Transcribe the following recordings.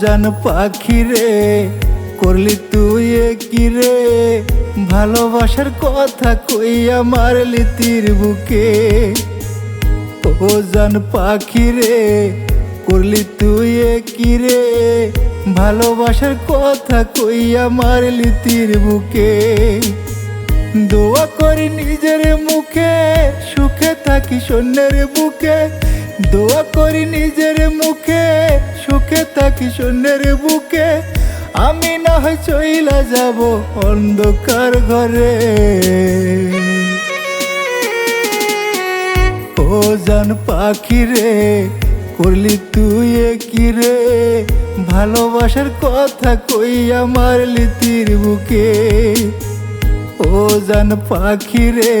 জান পাখি রে, করলি তুই কি রে? ভালোবাসার কথা কই আমার লিতির বুকে? ও জান পাখি রে, করলি তুই কি রে? ভালোবাসার কথা কই আমার লিতির বুকে? দোয়া করি নিজের মুখে, সুখে থাকি সন্ন্যের বুকে। দোয়া করি নিজের মুখে সুখে থাকি সন্ন্যের বুকে। আমি না হয় চইলা যাব অন্ধকার ঘরে। ও জান পাখি রে, করলি তুই কি রে? ভালোবাসার কথা কই আমার লিতির বুকে? ও জান পাখি রে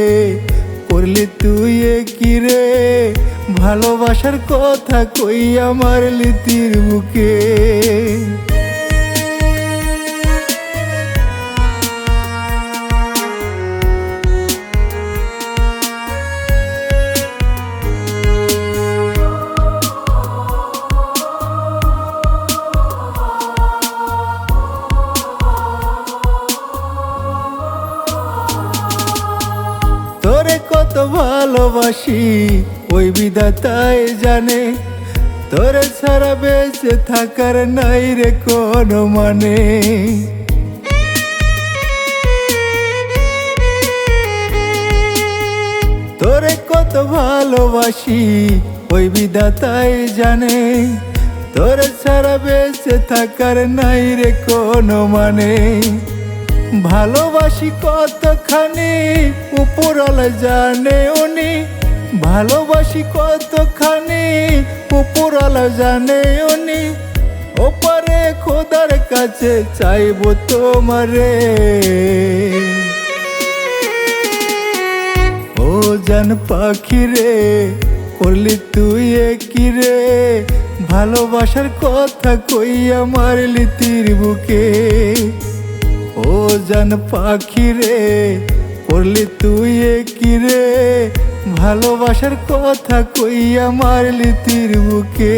করলি তুই কি রে? ভালোবাসার কথা কই আমার লিতির বুকে কত ভালোবাসি, ওই বিধাতাই জানে। তোরে ছাড়া বেঁচে থাকার নাই রে কোনো মানে। তোরে কত ভালোবাসি, ওই বিধাতাই জানে। তোরে ছাড়া বেঁচে থাকার নাই রে কোনো মানে। ভালোবাসি কতখানি উপরালা জানে উনি। ভালোবাসি কতখানি উপরালা জানে উনি। ওপারে খোদার কাছে চাইব তোমারে। ও জান পাখি রে, করলি তুই কি রে। ভালোবাসার কথা কই আমার লিতির বুকে। জান পাখি রে? পড়লি তুই কি রে? ভালোবাসার কথা কইয়া মারলি লিতির বুকে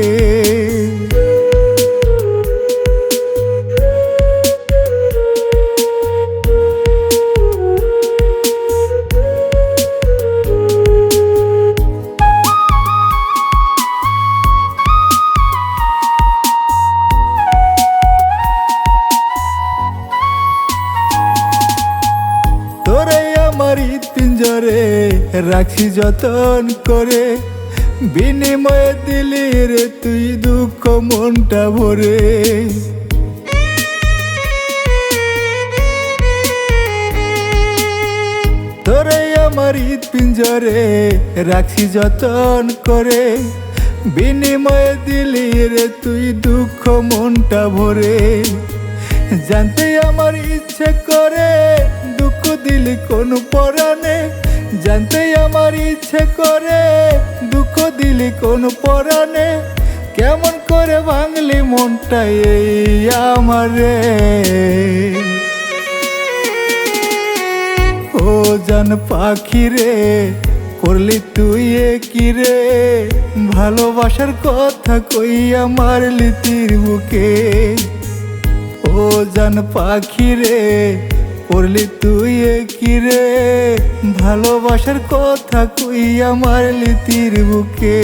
তোরে আমার পিঞ্জরে রাখি যতন করে। বিনিময়ে দিলি রে তুই দুঃখ মনটা ভরে। তোরে আমার পিঞ্জরে রাখি যতন করে। বিনিময়ে দিলি রে তুই দুঃখ মনটা ভরে। জানতে আমার ইচ্ছে করে দিলি কোন পরাণে, জানতে আমার ইচ্ছে করে, দুঃখ দিলি কোন পরাণে। কেমন করে ভাঙলি মনটা এই আমারে। ও জান পাখি রে, করলি তুই কি রে? ভালোবাসার কথা কই আমার লিতির বুকে? ও জান পাখি রে করলি তুই কিরে ভালোবাসার কথা কই আমার লিতির বুকে।